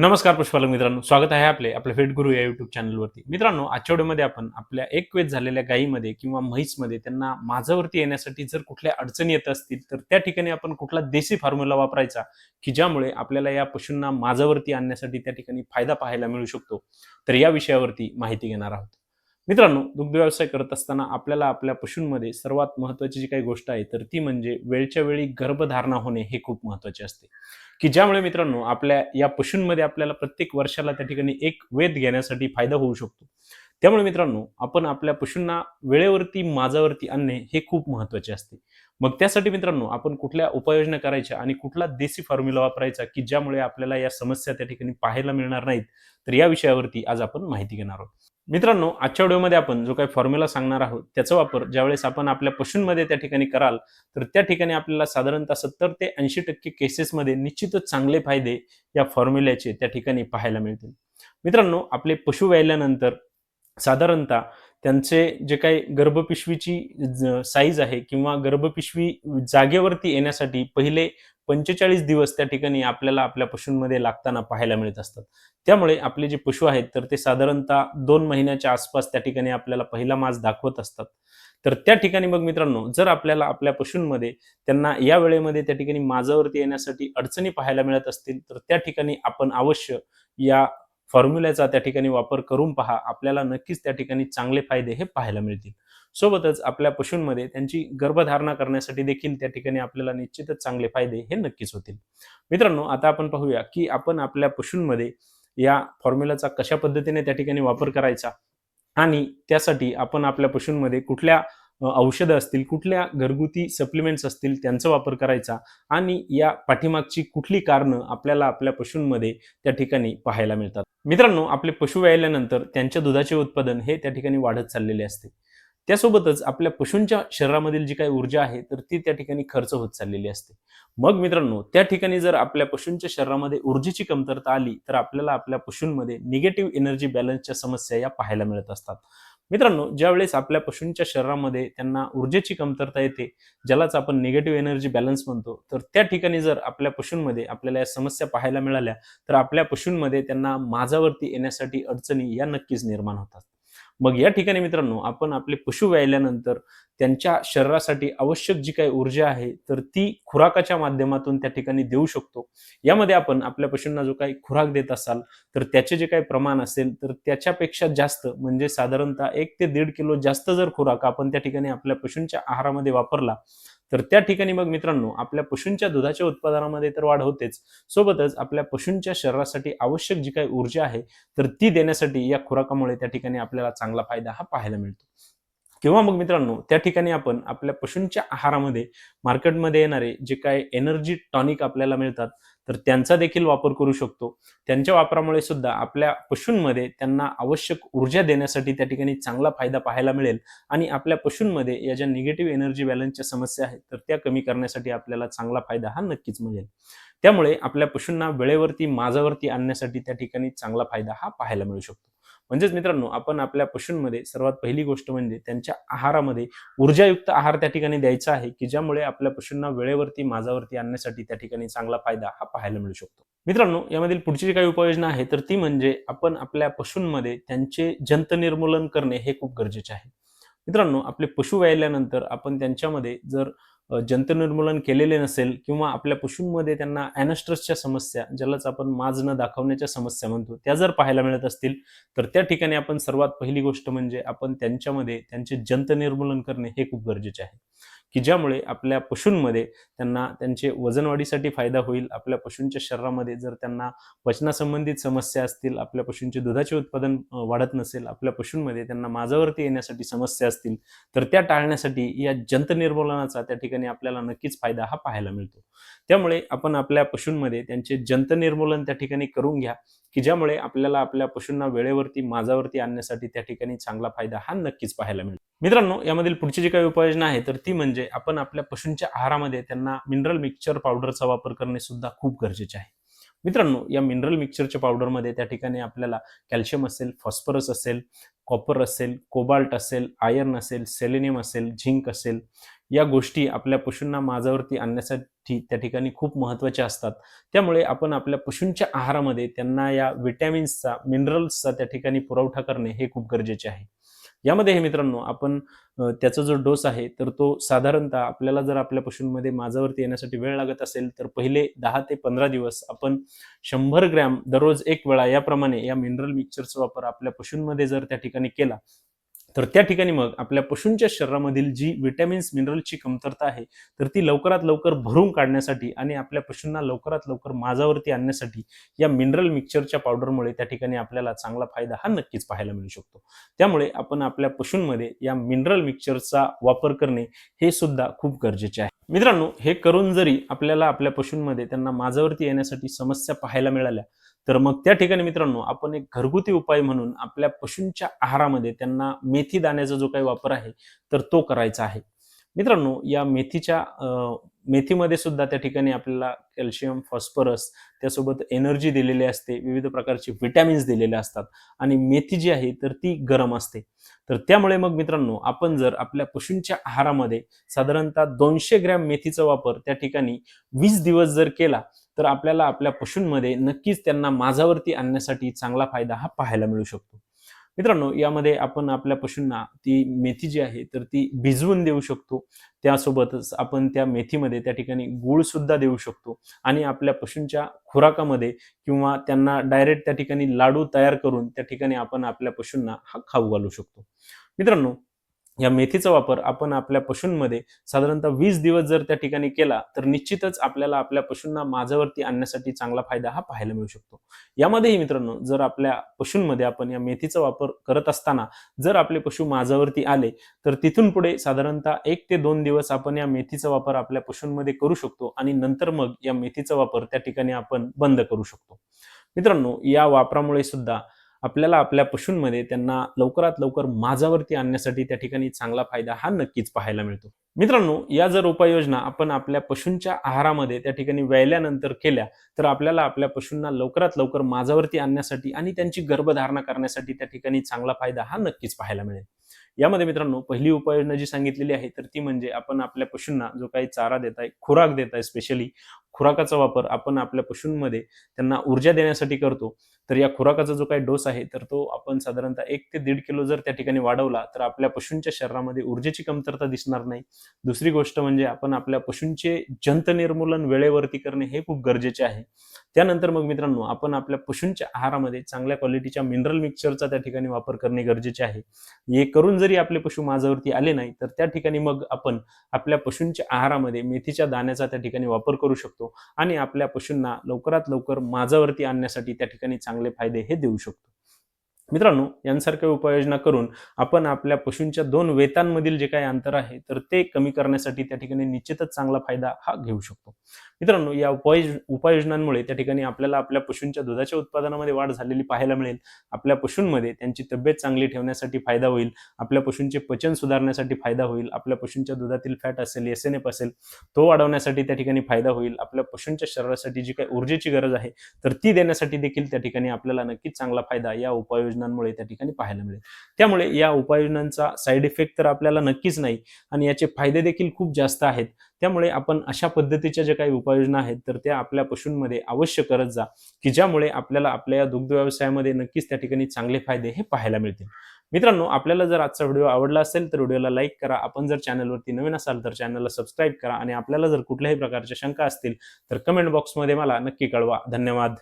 नमस्कार पुष्पालक मित्रांनो स्वागत आहे आपले आपल्या फेट गुरु या युट्यूब चॅनलवरती मित्रांनो आजच्या व्हिडिओमध्ये आपण आपल्या एक वेद झालेल्या गायीमध्ये किंवा म्हैसमध्ये त्यांना माझावरती येण्यासाठी जर कुठल्या अडचणी येत असतील तर त्या ठिकाणी आपण कुठला देशी फॉर्म्युला वापरायचा की ज्यामुळे आपल्याला या पशूंना माझावरती आणण्यासाठी त्या ठिकाणी फायदा पाहायला मिळू शकतो. तर या विषयावरती माहिती घेणार आहोत. मित्रांनो दुग्ध व्यवसाय करत असताना आपल्याला आपल्या पशूंमध्ये सर्वात महत्त्वाची जी काही गोष्ट आहे तर ती म्हणजे वेळच्या वेळी गर्भधारणा होणे हे खूप महत्त्वाचे असते. की ज्यामुळे मित्रांनो आपल्या या पशूंमध्ये आपल्याला प्रत्येक वर्षाला त्या ठिकाणी एक वेध घेण्यासाठी फायदा होऊ शकतो. त्यामुळे मित्रांनो आपण आपल्या पशूंना वेळेवरती माझावरती आणणे हे खूप महत्त्वाचे असते. मग त्यासाठी मित्रांनो आपण कुठल्या उपाययोजना करायच्या आणि कुठला देसी फॉर्म्युला वापरायचा की ज्यामुळे आपल्याला या समस्या त्या ठिकाणी पाहायला मिळणार नाहीत? तर या विषयावरती आज आपण माहिती घेणार आहोत. मित्रांनो आजच्या व्हिडिओमध्ये आपण जो काही फॉर्म्युला सांगणार आहोत त्याचा वापर ज्यावेळेस आपण आपल्या पशूंमध्ये त्या ठिकाणी कराल तर त्या ठिकाणी आपल्याला साधारणतः सत्तर ते ऐंशी टक्के केसेसमध्ये निश्चितच चांगले फायदे या फॉर्म्युल्याचे त्या ठिकाणी पाहायला मिळतील. मित्रांनो आपले पशु व्यायल्यानंतर साधारणतः त्यांचे जे काही गर्भपिशवीची साईज आहे किंवा गर्भपिशवी जागेवरती येण्यासाठी पहिले पंचेचाळीस दिवस त्या ठिकाणी आपल्याला आपल्या पशूंमध्ये लागताना पाहायला मिळत असतात. त्यामुळे आपले जे पशु आहेत तर ते साधारणतः दोन महिन्याच्या आसपास त्या ठिकाणी आपल्याला पहिला मास दाखवत असतात. तर त्या ठिकाणी मग मित्रांनो जर आपल्याला आपल्या पशूंमध्ये त्यांना या वेळेमध्ये त्या ठिकाणी माझावरती येण्यासाठी अडचणी पाहायला मिळत असतील तर त्या ठिकाणी आपण अवश्य या फॉर्म्युल्याचा त्या ठिकाणी वापर करून पहा आपल्याला नक्कीच त्या ठिकाणी चांगले फायदे हे पाहायला मिळतील. सोबतच आपल्या पशूंमध्ये त्यांची गर्भधारणा करण्यासाठी देखील त्या ठिकाणी आपल्याला निश्चितच चांगले फायदे हे नक्कीच होतील. मित्रांनो आता आपण पाहूया की आपण आपल्या पशूंमध्ये या फॉर्म्युलाचा कशा पद्धतीने त्या ठिकाणी वापर करायचा आणि त्यासाठी आपण आपल्या पशूंमध्ये कुठल्या औषधं असतील कुठल्या घरगुती सप्लिमेंट्स असतील त्यांचा वापर करायचा आणि या पाठीमागची कुठली कारणं आपल्याला आपल्या पशूंमध्ये त्या ठिकाणी पाहायला मिळतात. मित्रांनो आपले पशु व्यायल्यानंतर त्यांच्या दुधाचे उत्पादन हे त्या ठिकाणी वाढत चाललेले असते. त्यासोबतच आपल्या पशूंच्या शरीरामधील जी काही ऊर्जा आहे तर ती त्या ठिकाणी खर्च होत चाललेली असते. मग मित्रांनो त्या ठिकाणी जर आपल्या पशूंच्या शरीरामध्ये ऊर्जेची कमतरता आली तर आपल्याला आपल्या पशूंमध्ये निगेटिव्ह एनर्जी बॅलन्सच्या समस्या या पाहायला मिळत असतात. मित्रांनो ज्यावेळेस आपल्या पशूंच्या शरीरामध्ये त्यांना ऊर्जेची कमतरता येते ज्यालाच आपण निगेटिव्ह एनर्जी बॅलन्स म्हणतो तर त्या ठिकाणी जर आपल्या पशूंमध्ये आपल्याला या समस्या पाहायला मिळाल्या तर आपल्या पशूंमध्ये त्यांना माझावरती येण्यासाठी अडचणी या नक्कीच निर्माण होतात. मग या ठिकाणी मित्रांनो आपण आपले पशु व्यायल्यानंतर त्यांच्या शरीरासाठी आवश्यक जी काही ऊर्जा आहे तर ती खुराकाच्या माध्यमातून त्या ठिकाणी देऊ शकतो. यामध्ये आपण आपल्या पशूंना जो काही खुराक देत असाल तर त्याचे जे काही प्रमाण असेल तर त्याच्यापेक्षा जास्त म्हणजे साधारणतः एक ते दीड किलो जास्त जर खुराक आपण त्या ठिकाणी आपल्या पशूंच्या आहारामध्ये वापरला तर त्या ठिकाणी मग मित्रांनो आपल्या पशूंच्या दुधाच्या उत्पादनामध्ये तर वाढ होतेच. सोबतच आपल्या पशूंच्या शरीरासाठी आवश्यक जी काही ऊर्जा आहे तर ती देण्यासाठी या खुराकामुळे त्या ठिकाणी आपल्याला चांगला फायदा हा पाहायला मिळतो. किंवा मग मित्रांनो त्या ठिकाणी आपण आपल्या पशूंच्या आहारामध्ये मार्केटमध्ये येणारे जे काय एनर्जी टॉनिक आपल्याला मिळतात तर त्यांचा देखील वापर करू शकतो. त्यांच्या वापरामुळे सुद्धा आपल्या पशूंमध्ये त्यांना आवश्यक ऊर्जा देण्यासाठी त्या ठिकाणी चांगला फायदा पाहायला मिळेल आणि आपल्या पशूंमध्ये या ज्या निगेटिव्ह एनर्जी बॅलन्सच्या समस्या आहेत तर त्या कमी करण्यासाठी आपल्याला चांगला फायदा हा नक्कीच मिळेल. त्यामुळे आपल्या पशूंना वेळेवरती माझावरती आणण्यासाठी त्या ठिकाणी चांगला फायदा हा पाहायला मिळू शकतो. म्हणजेच मित्रांनो आपण आपल्या पशूंमध्ये सर्वात पहिली गोष्ट म्हणजे त्यांच्या आहारामध्ये ऊर्जायुक्त आहार त्या ठिकाणी द्यायचा आहे की ज्यामुळे आपल्या पशूंना वेळेवरती माझावरती आणण्यासाठी त्या ठिकाणी चांगला फायदा हा पाहायला मिळू शकतो. मित्रांनो यामधील पुढची जी काही उपाययोजना आहे तर ती म्हणजे आपण आपल्या पशूंमध्ये त्यांचे जंत निर्मूलन करणे हे खूप गरजेचे आहे. मित्रांनो आपले पशु व्यायल्यानंतर आपण त्यांच्यामध्ये जर जंतनिर्मूलन केलेले नसेल किंवा आपल्या पशूंमध्ये त्यांना ॲनस्ट्रसच्या समस्या ज्यालाच आपण माज न दाखवण्याच्या समस्या म्हणतो त्या जर पाहायला मिळत असतील तर त्या ठिकाणी आपण सर्वात पहिली गोष्ट म्हणजे आपण त्यांच्यामध्ये त्यांचे जंतनिर्मूलन करणे हे खूप गरजेचे आहे. की ज्यामुळे आपल्या पशूंमध्ये त्यांना त्यांचे वजनवाढीसाठी फायदा होईल आपल्या पशूंच्या शरीरामध्ये जर त्यांना पचनासंबंधित समस्या असतील आपल्या पशूंचे दुधाचे उत्पादन वाढत नसेल आपल्या पशूंमध्ये त्यांना माझावरती येण्यासाठी समस्या असतील तर त्या टाळण्यासाठी या जंत निर्मूलनाचा त्या ठिकाणी आपल्याला नक्कीच फायदा हा पाहायला मिळतो. त्यामुळे आपण आपल्या पशूंमध्ये त्यांचे जंत निर्मूलन त्या ठिकाणी करून घ्या की ज्यामुळे आपल्याला आपल्या पशूंना वेळेवरती माझावरती आणण्यासाठी त्या ठिकाणी चांगला फायदा हा नक्कीच पाहायला मिळतो. मित्रांनो यामधील पुढची जी काही उपाययोजना आहे तर ती म्हणजे आपण आपल्या पशूंच्या आहारामध्ये त्यांना मिनरल मिक्सचर पावडरचा वापर करणे सुद्धा खूप गरजेचे आहे. मित्रांनो या मिनरल मिक्सचरच्या पावडरमध्ये त्या ठिकाणी आपल्याला कॅल्शियम असेल फॉस्फरस असेल कॉपर असेल कोबाल्ट असेल आयर्न असेल सेलेनियम असेल झिंक असेल या गोष्टी आपल्या पशूंना माझावरती आणण्यासाठी त्या ठिकाणी खूप महत्त्वाच्या असतात. त्यामुळे आपण आपल्या पशूंच्या आहारामध्ये त्यांना या विटॅमिन्सचा मिनरल्सचा त्या ठिकाणी पुरवठा करणे हे खूप गरजेचे आहे. यामध्ये हे मित्रांनो आपण त्याचा जो डोस आहे तर तो साधारणतः आपल्याला जर आपल्या पशूंमध्ये माझावरती येण्यासाठी वेळ लागत असेल तर पहिले दहा ते पंधरा दिवस आपण शंभर ग्रॅम दररोज एक वेळा याप्रमाणे या मिनरल मिक्सरचा वापर आपल्या पशूंमध्ये जर त्या ठिकाणी केला तर त्या ठिकाणी मग आपल्या पशूंच्या शरीरामधील जी विटॅमिन्स मिनरलची कमतरता आहे तर ती लवकरात लवकर भरून काढण्यासाठी आणि आपल्या पशूंना लवकरात लवकर माझावरती आणण्यासाठी या मिनरल मिक्सचरच्या पावडरमुळे त्या ठिकाणी आपल्याला चांगला फायदा हा नक्कीच पाहायला मिळू शकतो. त्यामुळे आपण आपल्या पशूंमध्ये या मिनरल मिक्सचरचा वापर करणे हे सुद्धा खूप गरजेचे आहे. मित्रांनो हे करून जरी आपल्याला आपल्या पशूंमध्ये त्यांना माझावरती येण्यासाठी समस्या पाहायला मिळाल्या तर मग त्या ठिकाणी मित्रांनो आपण एक घरगुती उपाय म्हणून आपल्या पशूंच्या आहारामध्ये त्यांना मेथी दाण्याचा जो काही वापर आहे तर तो करायचा आहे. मित्रांनो या मेथीच्या मेथीमध्ये सुद्धा त्या ठिकाणी आपल्याला कॅल्शियम फॉस्फरस त्यासोबत एनर्जी दिलेली असते विविध प्रकारचे विटॅमिन्स दिलेले असतात आणि मेथी जी आहे तर ती गरम असते. तर त्यामुळे मग मित्रांनो आपण जर आपल्या पशूंच्या आहारामध्ये साधारणतः दोनशे ग्रॅम मेथीचा वापर त्या ठिकाणी वीस दिवस जर केला तर आपल्याला आपल्या पशूंमध्ये नक्कीच त्यांना माझावरती आणण्यासाठी चांगला फायदा हा पाहायला मिळू शकतो. मित्रांनो यामध्ये आपण आपल्या पशूंना ती मेथी जी आहे तर ती भिजवून देऊ शकतो. त्यासोबतच आपण त्या मेथीमध्ये त्या ठिकाणी गूळ सुद्धा देऊ शकतो. आणि आपल्या पशूंच्या खुराकामध्ये किंवा त्यांना डायरेक्ट त्या ठिकाणी लाडू तयार करून त्या ठिकाणी आपण आपल्या पशूंना हा खाऊ घालू शकतो. मित्रांनो या मेथीचा वापर आपण आपल्या पशूंमध्ये साधारणतः वीस दिवस जर त्या ठिकाणी केला तर निश्चितच आपल्याला आपल्या पशूंना माझावरती आणण्यासाठी चांगला फायदा हा पाहायला मिळू शकतो. यामध्येही मित्रांनो जर आपल्या पशूंमध्ये आपण या मेथीचा वापर करत असताना जर आपले पशु माझावरती आले तर तिथून पुढे साधारणतः एक ते दोन दिवस आपण या मेथीचा वापर आपल्या पशूंमध्ये करू शकतो आणि नंतर मग या मेथीचा वापर त्या ठिकाणी आपण बंद करू शकतो. मित्रांनो या वापरामुळे सुद्धा आपल्याला आपल्या पशूंमध्ये त्यांना लवकरात लवकर माझावरती आणण्यासाठी त्या ठिकाणी चांगला फायदा हा नक्कीच पाहायला मिळतो. मित्रांनो या जर उपाययोजना आपण आपल्या पशूंच्या आहारामध्ये त्या ठिकाणी व्यायल्यानंतर केल्या तर आपल्याला आपल्या पशूंना लवकरात लवकर माझावरती आणण्यासाठी आणि त्यांची गर्भधारणा करण्यासाठी त्या ठिकाणी चांगला फायदा हा नक्कीच पाहायला मिळेल. यामध्ये मित्रांनो पहिली उपाययोजना जी सांगितलेली आहे तर ती म्हणजे आपण आपल्या पशूंना जो काही चारा देत आहे खुराक देत आहे स्पेशली खुराकाचा वापर आपण आपल्या पशूंमध्ये त्यांना ऊर्जा देण्यासाठी करतो. तर या खुराकाचा जो काही डोस आहे तर तो आपण साधारणतः एक ते दीड किलो जर त्या ठिकाणी वाढवला तर आपल्या पशूंच्या शरीरामध्ये ऊर्जेची कमतरता दिसणार नाही. दुसरी गोष्ट म्हणजे आपण आपल्या पशूंचे जंत निर्मूलन वेळेवरती करणे हे खूप गरजेचे आहे. त्यानंतर मग मित्रांनो आपण आपल्या पशूंच्या आहारामध्ये चांगल्या क्वालिटीच्या मिनरल मिक्सरचा त्या ठिकाणी वापर करणे गरजेचे आहे. हे करून जरी आपले पशु माझावरती आले नाही तर त्या ठिकाणी मग आपण आपल्या पशूंच्या आहारामध्ये मेथीच्या दाण्याचा त्या ठिकाणी वापर करू शकतो आणि आपल्या पशूंना लवकरात लवकर माझावरती आणण्यासाठी त्या ठिकाणी चांगले फायदे हे देऊ शकतो. मित्रांनो यांसारख्या उपाययोजना करून आपण आपल्या पशूंच्या दोन वेतांमधील जे काही अंतर आहे तर ते कमी करण्यासाठी त्या ठिकाणी निश्चितच चांगला फायदा हा घेऊ शकतो. मित्रांनो या उपाय उपाययोजनांमुळे त्या ठिकाणी आपल्याला आपल्या पशूंच्या दुधाच्या उत्पादनामध्ये वाढ झालेली पाहायला मिळेल. आपल्या पशूंमध्ये त्यांची तब्येत चांगली ठेवण्यासाठी फायदा होईल. आपल्या पशूंचे पचन सुधारण्यासाठी फायदा होईल. आपल्या पशूंच्या दुधातील फॅट असेल एस एन एफ असेल तो वाढवण्यासाठी त्या ठिकाणी फायदा होईल. आपल्या पशूंच्या शरीरासाठी जी काही ऊर्जेची गरज आहे तर ती देण्यासाठी देखील त्या ठिकाणी आपल्याला नक्कीच चांगला फायदा या उपाययोजनांमुळे त्या ठिकाणी पाहायला मिळेल. त्यामुळे या उपाययोजनांचा साईड इफेक्ट तर आपल्याला नक्कीच नाही आणि याचे फायदे देखील खूप जास्त आहेत. त्यामुळे आपण अशा पद्धतीच्या ज्या काही उपाययोजना आहेत तर त्या आपल्या पशूंमध्ये अवश्य करत जा की ज्यामुळे आपल्याला आपल्या या दुग्ध व्यवसायामध्ये नक्कीच त्या ठिकाणी चांगले फायदे हे पाहायला मिळतील. मित्रांनो आपल्याला जर आजचा व्हिडिओ आवडला असेल तर व्हिडिओला लाईक करा. आपण जर चॅनलवरती नवीन असाल तर चॅनलला सबस्क्राईब करा आणि आपल्याला जर कुठल्याही प्रकारच्या शंका असतील तर कमेंट बॉक्समध्ये मला नक्की कळवा. धन्यवाद.